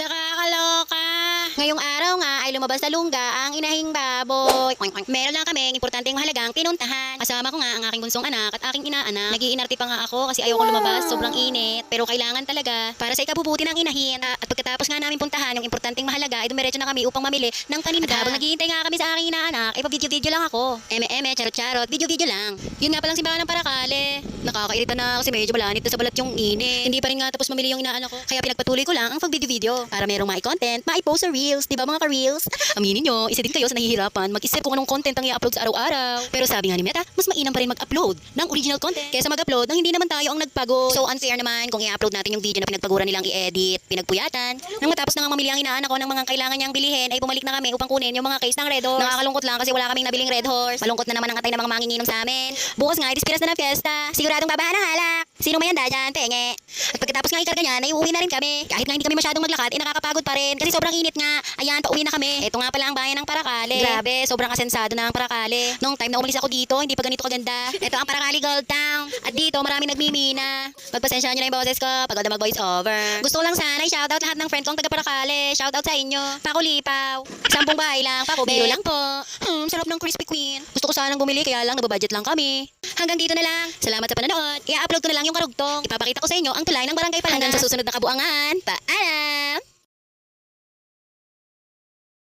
nakaka Ngayong araw nga ay lumabas sa lungga ang inahing baboy. Meron lang kami importanteng mahalagang pinuntahan. Kasama ko nga ang aking bunsong anak at aking inaanak. Nagiinarte pa nga ako kasi ayoko lumabas, sobrang init. Pero kailangan talaga para sa ikabubuti ng inahin. Ah, At pagkatapos nga namin puntahan yung importanteng mahalaga, ay dumiretso na kami upang mamili ng paninda. At habang naghihintay nga kami sa aking inaanak, ay pa-video-video lang ako. Eme-eme, charot-charot, video-video lang. Yun nga palang simbahan ng parakale. Nakakairita na kasi medyo malanit na sa balat yung init. Hindi pa rin nga tapos mamili yung inaanak ko. Kaya pinagpatuloy ko lang ang pag-video-video para merong mai-content, mai-post sa reels. Di ba mga ka-reels? Aminin nyo, isa din kayo sa nahihirapan mag-isip kung anong content ang i-upload sa araw-araw. Pero sabi nga ni Meta, mas mainam pa rin mag-upload ng original content kaysa mag-upload ng hindi naman tayo ang nagpagod. So unfair naman kung i-upload natin yung video na pinagpaguran nilang i-edit, pinagpuyatan. Nang matapos na nga mamili ang inaanak ko ng mga kailangan niyang bilhin, ay bumalik na kami upang kunin yung mga case ng Red Horse. Nakakalungkot lang kasi wala kaming nabiling Red Horse. Malungkot na naman ang atay ng mga manginginom sa amin. Bukas nga, idispiras na ng fiesta. Siguradong babahan ng halak. Sino may handa dyan? Penge. At pagkatapos nga ikarga niya, ay uuwi na rin kami. Kahit nga hindi kami masyadong maglakad, eh nakakapagod pa rin. Kasi sobrang init nga. Ayan, pauwi na kami. Ito nga pala ang bayan ng Parakale. Grabe, sobrang asensado na ang Parakale. Noong time na umalis ako dito, hindi pa ganito kaganda. Ito ang Parakale Gold Town. At dito, maraming nagmimina. Pagpasensya nyo na yung boses ko, pagod na mag-voice over. Gusto ko lang sana i-shoutout lahat ng friend kong taga Parakale. Shoutout sa inyo. Pakulipaw. Sampung bahay lang, pakubiro lang po. Hmm, sarap ng Crispy Queen. Gusto ko sanang bumili, kaya lang nababudget lang kami. Hanggang dito na lang. Salamat sa panonood. I-upload ko na lang yung karugtong. Ipapakita ko sa inyo ang tulay ng barangay Palangan. Hanggang sa susunod na kabuangan. Paalam!